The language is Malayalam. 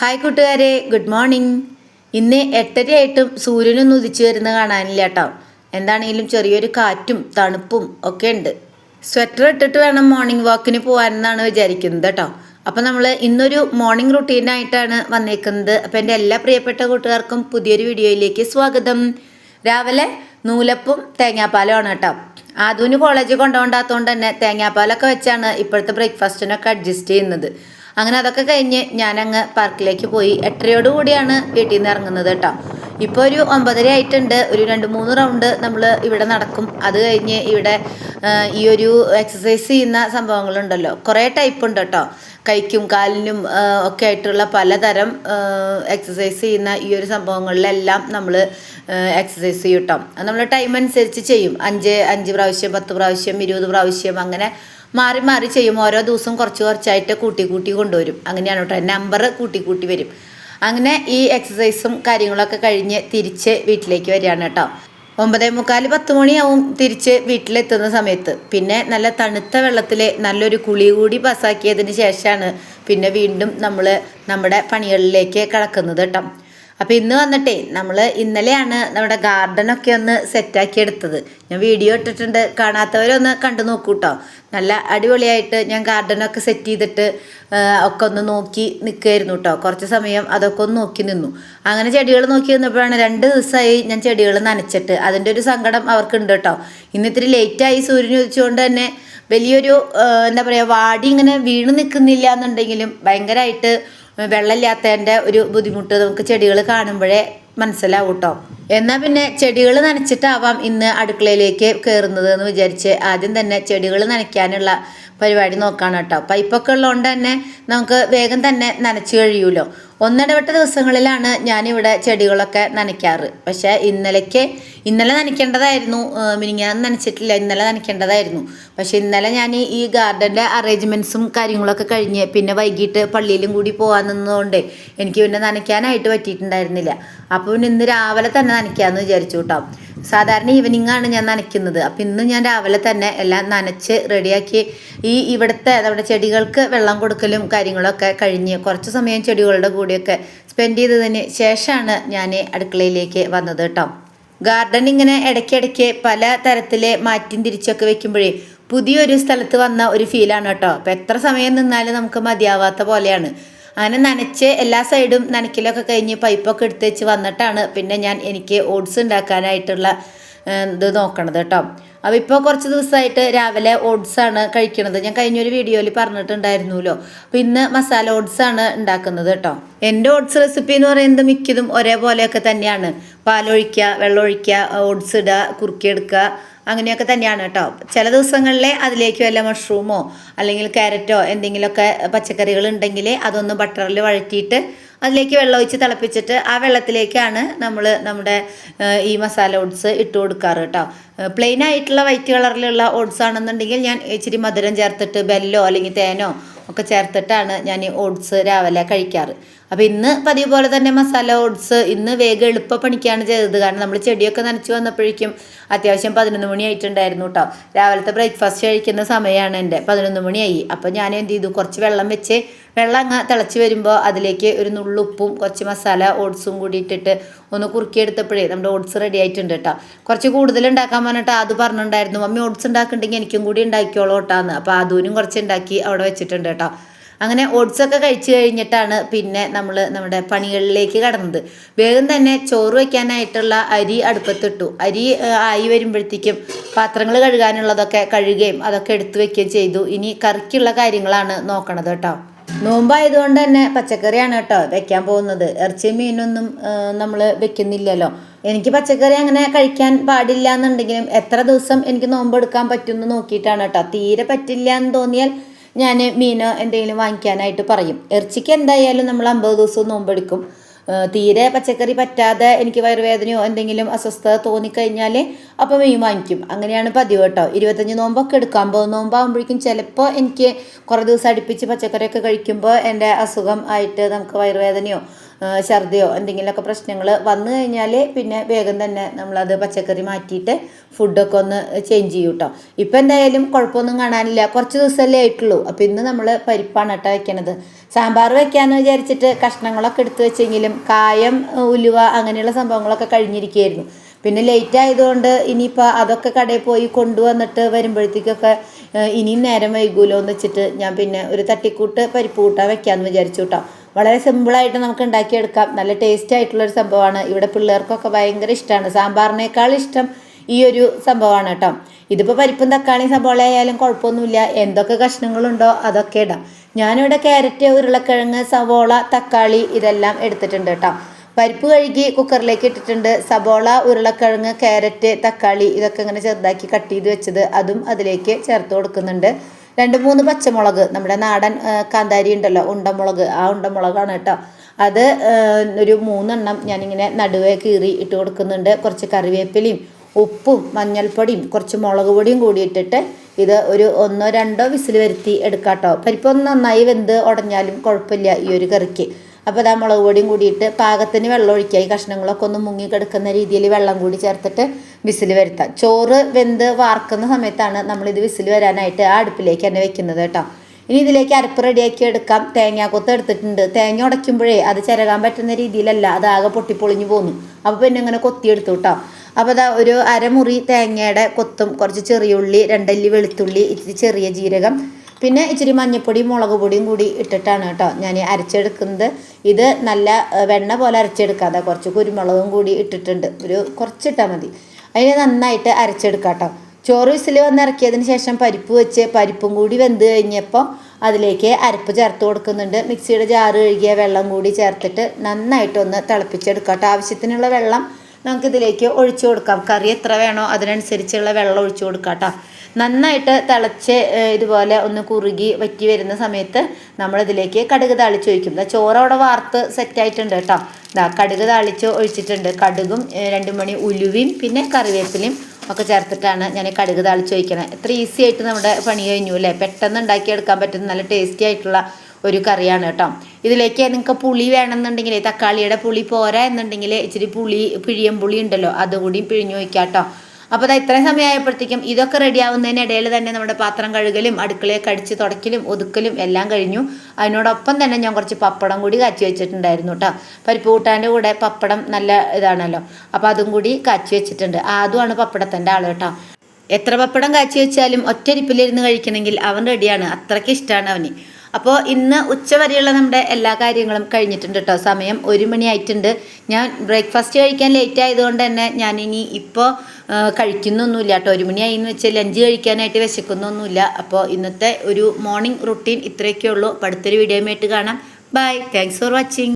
ഹായ് കൂട്ടുകാരെ ഗുഡ് മോർണിംഗ്. ഇന്ന് എട്ടരയായിട്ടും സൂര്യനൊന്നും ഉദിച്ചു വരുന്ന കാണാനില്ല കേട്ടോ. എന്താണെങ്കിലും ചെറിയൊരു കാറ്റും തണുപ്പും ഒക്കെ ഉണ്ട്. സ്വെറ്റർ ഇട്ടിട്ട് വേണം മോർണിംഗ് വാക്കിന് പോകാനെന്നാണ് വിചാരിക്കുന്നത് കേട്ടോ. അപ്പം നമ്മൾ ഇന്നൊരു മോർണിംഗ് റുട്ടീനായിട്ടാണ് വന്നേക്കുന്നത്. അപ്പം എന്റെ എല്ലാ പ്രിയപ്പെട്ട കൂട്ടുകാർക്കും പുതിയൊരു വീഡിയോയിലേക്ക് സ്വാഗതം. രാവിലെ നൂലപ്പും തേങ്ങാപ്പാലുമാണ് കേട്ടോ. ആദൂന് കോളേജ് കൊണ്ടുപോകാത്തതുകൊണ്ട് തന്നെ തേങ്ങാപ്പാലൊക്കെ വെച്ചാണ് ഇപ്പോഴത്തെ ബ്രേക്ക്ഫാസ്റ്റിനൊക്കെ അഡ്ജസ്റ്റ് ചെയ്യുന്നത്. അങ്ങനെ അതൊക്കെ കഴിഞ്ഞ് ഞാനങ്ങ് പാർക്കിലേക്ക് പോയി. എട്ടരയോടു കൂടിയാണ് വീട്ടിൽ നിന്ന് ഇറങ്ങുന്നത് കേട്ടോ. ഇപ്പോൾ ഒരു ഒമ്പതര ആയിട്ടുണ്ട്. ഒരു രണ്ട് മൂന്ന് റൗണ്ട് നമ്മൾ ഇവിടെ നടക്കും. അത് കഴിഞ്ഞ് ഇവിടെ ഈ ഒരു എക്സസൈസ് ചെയ്യുന്ന സംഭവങ്ങളുണ്ടല്ലോ. കുറേ ടൈപ്പ് ഉണ്ട് കേട്ടോ. കൈക്കും കാലിനും ഒക്കെ ആയിട്ടുള്ള പലതരം എക്സസൈസ് ചെയ്യുന്ന ഈ ഒരു സംഭവങ്ങളിലെല്ലാം നമ്മൾ എക്സസൈസ് ചെയ്യും കേട്ടോ. നമ്മൾ ടൈം അനുസരിച്ച് ചെയ്യും. അഞ്ച് അഞ്ച് പ്രാവശ്യം പത്ത് പ്രാവശ്യം ഇരുപത് പ്രാവശ്യം അങ്ങനെ മാറി മാറി ചെയ്യും. ഓരോ ദിവസവും കുറച്ച് കുറച്ചായിട്ട് കൂട്ടി കൂട്ടി കൊണ്ടുവരും. അങ്ങനെയാണ് കേട്ടോ. നമ്പർ കൂട്ടി കൂട്ടി വരും. അങ്ങനെ ഈ എക്സസൈസും കാര്യങ്ങളൊക്കെ കഴിഞ്ഞ് തിരിച്ച് വീട്ടിലേക്ക് വരികയാണ് കേട്ടോ. ഒമ്പതേ മുക്കാൽ പത്ത് മണിയാവും തിരിച്ച് വീട്ടിലെത്തുന്ന സമയത്ത്. പിന്നെ നല്ല തണുത്ത വെള്ളത്തിൽ നല്ലൊരു കുളി കൂടി പാസ്സാക്കിയതിന് ശേഷമാണ് പിന്നെ വീണ്ടും നമ്മൾ നമ്മുടെ പണികളിലേക്ക് കടക്കുന്നത് കേട്ടോ. അപ്പോൾ ഇന്ന് വന്നിട്ടേ നമ്മൾ ഇന്നലെയാണ് നമ്മുടെ ഗാർഡനൊക്കെ ഒന്ന് സെറ്റാക്കി എടുത്തത്. ഞാൻ വീഡിയോ ഇട്ടിട്ടുണ്ട്. കാണാത്തവരൊന്ന് കണ്ടു നോക്കൂ കേട്ടോ നല്ല അടിപൊളിയായിട്ട് ഞാൻ ഗാർഡനൊക്കെ സെറ്റ് ചെയ്തിട്ട് ഒക്കെ ഒന്ന് നോക്കി നിൽക്കുമായിരുന്നു കേട്ടോ കുറച്ച് സമയം അതൊക്കെ ഒന്ന് നോക്കി നിന്നു. അങ്ങനെ ചെടികൾ നോക്കി നിന്നപ്പോഴാണ് രണ്ട് ദിവസമായി ഞാൻ ചെടികൾ നനച്ചിട്ട്. അതിന്റെ ഒരു സങ്കടം അവർക്കുണ്ട് കേട്ടോ ഇന്ന് ഇത്തിരി ലേറ്റായി സൂര്യൻ ഉദിച്ചുകൊണ്ട് തന്നെ വലിയൊരു എന്താ പറയുക വാടി ഇങ്ങനെ വീണ് നിൽക്കുന്നില്ല എന്നുണ്ടെങ്കിലും ഭയങ്കരമായിട്ട് വെള്ളമില്ലാത്തതിന്റെ ഒരു ബുദ്ധിമുട്ട് നമുക്ക് ചെടികൾ കാണുമ്പോഴേ മനസ്സിലാവും കേട്ടോ എന്നാൽ പിന്നെ ചെടികൾ നനച്ചിട്ടാവാം ഇന്ന് അടുക്കളയിലേക്ക് കയറുന്നത് എന്ന് വിചാരിച്ച് ആദ്യം തന്നെ ചെടികൾ നനയ്ക്കാനുള്ള പരിപാടി നോക്കാണ് കേട്ടോ. പൈപ്പൊക്കെ ഉള്ളതുകൊണ്ട് തന്നെ നമുക്ക് വേഗം തന്നെ നനച്ചു കഴിയുമല്ലോ ഒന്നിടവിട്ട ദിവസങ്ങളിലാണ് ഞാനിവിടെ ചെടികളൊക്കെ നനയ്ക്കാറ്. പക്ഷേ ഇന്നലേക്ക് ഇന്നലെ നനയ്ക്കേണ്ടതായിരുന്നു. മിനിങ്ങാൻ നനച്ചിട്ടില്ല. ഇന്നലെ നനയ്ക്കേണ്ടതായിരുന്നു. പക്ഷെ ഇന്നലെ ഞാൻ ഈ ഗാർഡന്റെ അറേഞ്ച്മെന്റ്സും കാര്യങ്ങളൊക്കെ കഴിഞ്ഞ് പിന്നെ വൈകിട്ട് പള്ളിയിലും കൂടി പോകാൻ നിന്നതുകൊണ്ട് എനിക്ക് പിന്നെ നനയ്ക്കാനായിട്ട് പറ്റിയിട്ടുണ്ടായിരുന്നില്ല. അപ്പോൾ പിന്നെ ഇന്ന് രാവിലെ തന്നെ നനയ്ക്കാമെന്ന് വിചാരിച്ചു കേട്ടോ സാധാരണ ഈവനിങ് ആണ് ഞാൻ നനയ്ക്കുന്നത്. അപ്പം ഇന്ന് ഞാൻ രാവിലെ തന്നെ എല്ലാം നനച്ച് റെഡിയാക്കി ഈ ഇവിടുത്തെ നമ്മുടെ ചെടികൾക്ക് വെള്ളം കൊടുക്കലും കാര്യങ്ങളൊക്കെ കഴിഞ്ഞ് കുറച്ച് സമയം ചെടികളുടെ കൂടെയൊക്കെ സ്പെൻഡ് ചെയ്തതിന് ശേഷമാണ് ഞാൻ അടുക്കളയിലേക്ക് വന്നത് കേട്ടോ ഗാർഡൻ ഇങ്ങനെ ഇടയ്ക്കിടയ്ക്ക് പല തരത്തിൽ മാറ്റിയും തിരിച്ചൊക്കെ വെക്കുമ്പോഴേ പുതിയൊരു സ്ഥലത്ത് വന്ന ഒരു ഫീലാണ് കേട്ടോ അപ്പം എത്ര സമയം നിന്നാലും നമുക്ക് മതിയാവാത്ത പോലെയാണ്. അങ്ങനെ നനച്ച് എല്ലാ സൈഡും നനയ്ക്കലൊക്കെ കഴിഞ്ഞ് പൈപ്പൊക്കെ എടുത്ത് വെച്ച് വന്നിട്ടാണ് പിന്നെ ഞാൻ എനിക്ക് ഓട്സ് ഉണ്ടാക്കാനായിട്ടുള്ള ഇത് നോക്കണത് കേട്ടോ. അപ്പോൾ ഇപ്പോൾ കുറച്ച് ദിവസമായിട്ട് രാവിലെ ഓട്സ് ആണ് കഴിക്കണത്. ഞാൻ കഴിഞ്ഞൊരു വീഡിയോയിൽ പറഞ്ഞിട്ടുണ്ടായിരുന്നല്ലോ. അപ്പോൾ ഇന്ന് മസാല ഓട്സ് ആണ് ഉണ്ടാക്കുന്നത് കേട്ടോ എന്റെ ഓട്സ് റെസിപ്പി എന്ന് പറയുന്നത് മിക്കതും ഒരേപോലെയൊക്കെ തന്നെയാണ്. പാലൊഴിക്കുക വെള്ളമൊഴിക്കുക ഓട്സ് ഇടുക കുറുക്കിയെടുക്കുക അങ്ങനെയൊക്കെ തന്നെയാണ് കേട്ടോ ചില ദിവസങ്ങളിൽ അതിലേക്ക് വല്ല മഷ്റൂമോ അല്ലെങ്കിൽ ക്യാരറ്റോ എന്തെങ്കിലുമൊക്കെ പച്ചക്കറികൾ ഉണ്ടെങ്കിൽ അതൊന്ന് ബട്ടറിൽ വഴറ്റിയിട്ട് അതിലേക്ക് വെള്ളം ഒഴിച്ച് തിളപ്പിച്ചിട്ട് ആ വെള്ളത്തിലേക്കാണ് നമ്മൾ നമ്മുടെ ഈ മസാല ഓട്സ് ഇട്ട് കൊടുക്കാറ് കേട്ടോ. പ്ലെയിൻ ആയിട്ടുള്ള വൈറ്റ് കളറിലുള്ള ഓട്സ് ആണെന്നുണ്ടെങ്കിൽ ഞാൻ ഇച്ചിരി മധുരം ചേർത്തിട്ട് ബെല്ലോ അല്ലെങ്കിൽ തേനോ ഒക്കെ ചേർത്തിട്ടാണ് ഞാൻ ഈ ഓട്സ് രാവിലെ കഴിക്കാറ്. അപ്പോൾ ഇന്ന് പതിവ് പോലെ തന്നെ മസാല ഓട്സ് ഇന്ന് വേഗം എളുപ്പ പണിക്കാണ് ചെയ്തത്. കാരണം നമ്മൾ ചെടിയൊക്കെ നനച്ച് വന്നപ്പോഴേക്കും അത്യാവശ്യം പതിനൊന്ന് മണി ആയിട്ടുണ്ടായിരുന്നു കേട്ടോ. രാവിലത്തെ ബ്രേക്ക്ഫാസ്റ്റ് കഴിക്കുന്ന സമയമാണ് എന്റെ. പതിനൊന്ന് മണിയായി. അപ്പോൾ ഞാൻ എന്ത് ചെയ്തു? കുറച്ച് വെള്ളം വെച്ച് വെള്ളം അങ്ങ് തിളച്ച് വരുമ്പോൾ അതിലേക്ക് ഒരു നുള്ളുപ്പും കുറച്ച് മസാല ഓട്സും കൂടി ഇട്ടിട്ട് ഒന്ന് കുറുക്കിയെടുത്തപ്പോഴേ നമ്മുടെ ഓട്സ് റെഡി ആയിട്ടുണ്ട് കേട്ടോ കുറച്ച് കൂടുതൽ ഉണ്ടാക്കാൻ പറഞ്ഞിട്ട് അത് പറഞ്ഞിട്ടുണ്ടായിരുന്നു. മമ്മി ഓട്സ് ഉണ്ടാക്കുന്നുണ്ടെങ്കിൽ എനിക്കും കൂടി ഉണ്ടാക്കിയോളൂ കേട്ടാന്ന് അപ്പോൾ അതുവിനും കുറച്ച് ഉണ്ടാക്കി അവിടെ വെച്ചിട്ടുണ്ട് കേട്ടോ അങ്ങനെ ഓട്സൊക്കെ കഴിച്ചു കഴിഞ്ഞിട്ടാണ് പിന്നെ നമ്മൾ നമ്മുടെ പണികളിലേക്ക് കടന്നത്. വേഗം തന്നെ ചോറ് വയ്ക്കാനായിട്ടുള്ള അരി അടുപ്പത്തിട്ടു. അരി ആയി വരുമ്പോഴത്തേക്കും പാത്രങ്ങൾ കഴുകാനുള്ളതൊക്കെ കഴുകുകയും അതൊക്കെ എടുത്തു വെക്കുകയും ചെയ്തു. ഇനി കറിക്കുള്ള കാര്യങ്ങളാണ് നോക്കണത് കേട്ടോ നോമ്പായതുകൊണ്ട് തന്നെ പച്ചക്കറിയാണ് കേട്ടോ വെക്കാൻ പോകുന്നത്. ഇറച്ചിയും മീനൊന്നും നമ്മൾ വെക്കുന്നില്ലല്ലോ. എനിക്ക് പച്ചക്കറി അങ്ങനെ കഴിക്കാൻ പാടില്ല എന്നുണ്ടെങ്കിലും എത്ര ദിവസം എനിക്ക് നോമ്പെടുക്കാൻ പറ്റുമെന്ന് നോക്കിയിട്ടാണ് കേട്ടോ. തീരെ പറ്റില്ല എന്ന് തോന്നിയാൽ ഞാൻ മീനോ എന്തെങ്കിലും വാങ്ങിക്കാനായിട്ട് പറയും. ഇറച്ചിക്ക് എന്തായാലും നമ്മൾ അമ്പത് ദിവസവും നോമ്പെടുക്കും. തീരെ പച്ചക്കറി പറ്റാതെ എനിക്ക് വയറുവേദനയോ എന്തെങ്കിലും അസ്വസ്ഥത തോന്നിക്കഴിഞ്ഞാൽ അപ്പം മീൻ വാങ്ങിക്കും. അങ്ങനെയാണ് പതിവ് കേട്ടോ. ഇരുപത്തഞ്ച് നോമ്പൊക്കെ എടുക്കാം അമ്പത് നോമ്പാകുമ്പോഴേക്കും ചിലപ്പോൾ എനിക്ക് കുറേ ദിവസം അടുപ്പിച്ച് പച്ചക്കറിയൊക്കെ കഴിക്കുമ്പോൾ എന്റെ അസുഖം ആയിട്ട് നമുക്ക് വയറുവേദനയോ ഛർദിയോ എന്തെങ്കിലുമൊക്കെ പ്രശ്നങ്ങൾ വന്നു കഴിഞ്ഞാൽ പിന്നെ വേഗം തന്നെ നമ്മളത് പച്ചക്കറി മാറ്റിയിട്ട് ഫുഡൊക്കെ ഒന്ന് ചേഞ്ച് ചെയ്യും കേട്ടോ ഇപ്പം എന്തായാലും കുഴപ്പമൊന്നും കാണാനില്ല. കുറച്ച് ദിവസമല്ലേ ആയിട്ടുള്ളൂ. അപ്പം ഇന്ന് നമ്മൾ പരിപ്പാണ് കേട്ടോ വെക്കണത്. സാമ്പാർ വെക്കാമെന്ന് വിചാരിച്ചിട്ട് കഷ്ണങ്ങളൊക്കെ എടുത്തു വെച്ചെങ്കിലും കായം ഉലുവ അങ്ങനെയുള്ള സംഭവങ്ങളൊക്കെ കഴിഞ്ഞിരിക്കുകയായിരുന്നു. പിന്നെ ലേറ്റ് ആയതുകൊണ്ട് ഇനിയിപ്പോൾ അതൊക്കെ കടയിൽ പോയി കൊണ്ടുവന്നിട്ട് വരുമ്പോഴത്തേക്കൊക്കെ ഇനിയും നേരം വൈകൂലോ എന്ന് വെച്ചിട്ട് ഞാൻ പിന്നെ ഒരു തട്ടിക്കൂട്ട് പരിപ്പ് കൂട്ടാൻ വെക്കാമെന്ന് വിചാരിച്ചു കേട്ടോ വളരെ സിമ്പിളായിട്ട് നമുക്ക് ഉണ്ടാക്കിയെടുക്കാം. നല്ല ടേസ്റ്റ് ആയിട്ടുള്ളൊരു സംഭവമാണ്. ഇവിടെ പിള്ളേർക്കൊക്കെ ഭയങ്കര ഇഷ്ടമാണ് സാമ്പാറിനേക്കാൾ ഇഷ്ടം ഈ ഒരു സംഭവമാണ് കേട്ടോ. ഇതിപ്പോൾ പരിപ്പും തക്കാളിയും സബോള ആയാലും കുഴപ്പമൊന്നുമില്ല. എന്തൊക്കെ കഷ്ണങ്ങളുണ്ടോ അതൊക്കെ ഇടാം. ഞാനിവിടെ ക്യാരറ്റ് ഉരുളക്കിഴങ്ങ് സവോള തക്കാളി ഇതെല്ലാം എടുത്തിട്ടുണ്ട് കേട്ടോ. പരിപ്പ് കഴുകി കുക്കറിലേക്ക് ഇട്ടിട്ടുണ്ട്. സബോള ഉരുളക്കിഴങ്ങ് ക്യാരറ്റ് തക്കാളി ഇതൊക്കെ ഇങ്ങനെ ചെറുതാക്കി കട്ട് ചെയ്ത് വെച്ചത് അതും അതിലേക്ക് ചേർത്ത് കൊടുക്കുന്നുണ്ട്. രണ്ട് മൂന്ന് പച്ചമുളക് നമ്മുടെ നാടൻ കാന്താരി ഉണ്ടല്ലോ ഉണ്ടമുളക് ആ ഉണ്ടമുളകാണ് കേട്ടോ. അത് ഒരു മൂന്നെണ്ണം ഞാനിങ്ങനെ നടുവേ കീറി ഇട്ട് കൊടുക്കുന്നുണ്ട്. കുറച്ച് കറിവേപ്പിലയും ഉപ്പും മഞ്ഞൾപ്പൊടിയും കുറച്ച് മുളക് പൊടിയും കൂടി ഇട്ടിട്ട് ഇത് ഒരു ഒന്നോ രണ്ടോ വിസിൽ വരുത്തി എടുക്കാം കേട്ടോ പരിപ്പൊന്ന് നന്നായി വെന്ത് ഉടഞ്ഞാലും കുഴപ്പമില്ല ഈ ഒരു കറിക്ക്. അപ്പോൾ ഇതാ മുളക് പൊടിയും കൂടിയിട്ട് പാകത്തിന് വെള്ളം ഒഴിക്കുക. ഈ കഷ്ണങ്ങളൊക്കെ ഒന്ന് മുങ്ങി കിടക്കുന്ന രീതിയിൽ വെള്ളം കൂടി ചേർത്തിട്ട് വിസിൽ വരുത്താം. ചോറ് വെന്ത് വാർക്കുന്ന സമയത്താണ് നമ്മളിത് വിസിൽ വരാനായിട്ട് ആ അടുപ്പിലേക്ക് തന്നെ വെക്കുന്നത് കേട്ടോ. ഇനി ഇതിലേക്ക് അരപ്പ് റെഡിയാക്കി എടുക്കാം. തേങ്ങാക്കൊത്ത് എടുത്തിട്ടുണ്ട്. തേങ്ങ ഉടയ്ക്കുമ്പോഴേ അത് ചിരകാൻ പറ്റുന്ന രീതിയിലല്ല. അത് ആകെ പൊട്ടിപ്പൊളിഞ്ഞു പോന്നു. അപ്പോൾ പിന്നെ ഇങ്ങനെ കൊത്തിയെടുത്തു കേട്ടോ. അപ്പോൾ അതാ ഒരു അരമുറി തേങ്ങയുടെ കൊത്തും കുറച്ച് ചെറിയ ഉള്ളി രണ്ടല്ലി വെളുത്തുള്ളി ഇത്തിരി ചെറിയ ജീരകം പിന്നെ ഇച്ചിരി മഞ്ഞപ്പൊടിയും മുളക് പൊടിയും കൂടി ഇട്ടിട്ടാണ് കേട്ടോ ഞാൻ അരച്ചെടുക്കുന്നത്. ഇത് നല്ല വെണ്ണ പോലെ അരച്ചെടുക്കാതെ കുറച്ച് കുരുമുളകും കൂടി ഇട്ടിട്ടുണ്ട്. ഒരു കുറച്ചിട്ടാൽ മതി. അതിന് നന്നായിട്ട് അരച്ചെടുക്കാം കേട്ടോ. ചോറ് വിസിൽ വന്നിറക്കിയതിന് ശേഷം പരിപ്പ് വെച്ച് പരിപ്പും കൂടി വെന്ത് കഴിഞ്ഞപ്പോൾ അതിലേക്ക് അരപ്പ് ചേർത്ത് കൊടുക്കുന്നുണ്ട്. മിക്സിയുടെ ജാറ് കഴുകിയ വെള്ളം കൂടി ചേർത്തിട്ട് നന്നായിട്ടൊന്ന് തിളപ്പിച്ചെടുക്കാം ആവശ്യത്തിനുള്ള വെള്ളം നമുക്കിതിലേക്ക് ഒഴിച്ചു കൊടുക്കാം. കറി എത്ര വേണോ അതിനനുസരിച്ചുള്ള വെള്ളം ഒഴിച്ചു കൊടുക്കാം കേട്ടോ. നന്നായിട്ട് തിളച്ച് ഇതുപോലെ ഒന്ന് കുറുകി വറ്റി വരുന്ന സമയത്ത് നമ്മളിതിലേക്ക് കടുക് താളിച്ച് ഒഴിക്കും. ചോറ് അവിടെ വാർത്ത് സെറ്റായിട്ടുണ്ട് കേട്ടോ. ദാ കടുക് താളിച്ച് ഒഴിച്ചിട്ടുണ്ട്. കടുകും രണ്ട് മണി ഉലുവയും പിന്നെ കറിവേപ്പിലയും ഒക്കെ ചേർത്തിട്ടാണ് ഞാൻ ഈ കടുക് താളിച്ച് ഒഴിക്കണത് എത്ര ഈസി ആയിട്ട് നമ്മുടെ പണി കഴിഞ്ഞു അല്ലേ? പെട്ടെന്ന് ഉണ്ടാക്കിയെടുക്കാൻ പറ്റുന്ന നല്ല ടേസ്റ്റി ആയിട്ടുള്ള ഒരു കറിയാണ് കേട്ടോ. ഇതിലേക്ക് നിങ്ങൾക്ക് പുളി വേണമെന്നുണ്ടെങ്കിൽ തക്കാളിയുടെ പുളി പോരാ എന്നുണ്ടെങ്കിൽ ഇച്ചിരി പുളി പിഴിയം പുളി ഉണ്ടല്ലോ അതുകൂടി പിഴിഞ്ഞു വയ്ക്കാം കേട്ടോ. അപ്പോൾ അതാ ഇത്രയും സമയമായപ്പോഴത്തേക്കും ഇതൊക്കെ റെഡി ആവുന്നതിനിടയിൽ തന്നെ നമ്മുടെ പാത്രം കഴുകലും അടുക്കളയെ കടിച്ച് തുടക്കലും ഒതുക്കലും എല്ലാം കഴിഞ്ഞു. അതിനോടൊപ്പം തന്നെ ഞാൻ കുറച്ച് പപ്പടം കൂടി കാച്ചി വെച്ചിട്ടുണ്ടായിരുന്നു കേട്ടോ പരിപ്പ് കൂട്ടാന്റെ കൂടെ പപ്പടം നല്ല ഇതാണല്ലോ. അപ്പോൾ അതും കൂടി കാച്ചി വെച്ചിട്ടുണ്ട്. അതുമാണ് പപ്പടത്തിന്റെ ആൾ കേട്ടോ എത്ര പപ്പടം കാച്ചി വെച്ചാലും ഒറ്റരിപ്പിലിരുന്ന് കഴിക്കണമെങ്കിൽ അവൻ റെഡിയാണ് അത്രയ്ക്ക് ഇഷ്ടമാണ് അവന്. അപ്പോൾ ഇന്ന് ഉച്ച വരെയുള്ള നമ്മുടെ എല്ലാ കാര്യങ്ങളും കഴിഞ്ഞിട്ടുണ്ട് കേട്ടോ. സമയം ഒരു മണിയായിട്ടുണ്ട് ഞാൻ ബ്രേക്ക്ഫാസ്റ്റ് കഴിക്കാൻ ലേറ്റ് ആയതുകൊണ്ട് തന്നെ ഞാനിനി ഇപ്പോൾ കഴിക്കുന്നൊന്നുമില്ല കേട്ടോ. ഒരു മണിയായി എന്ന് വെച്ചാൽ ലഞ്ച് കഴിക്കാനായിട്ട് വിശക്കുന്നൊന്നുമില്ല. അപ്പോൾ ഇന്നത്തെ ഒരു മോർണിംഗ് റുട്ടീൻ ഇത്രയൊക്കെ ഉള്ളൂ. അപ്പോൾ അടുത്തൊരു വീഡിയോയുമായിട്ട് കാണാം. Bye thanks for watching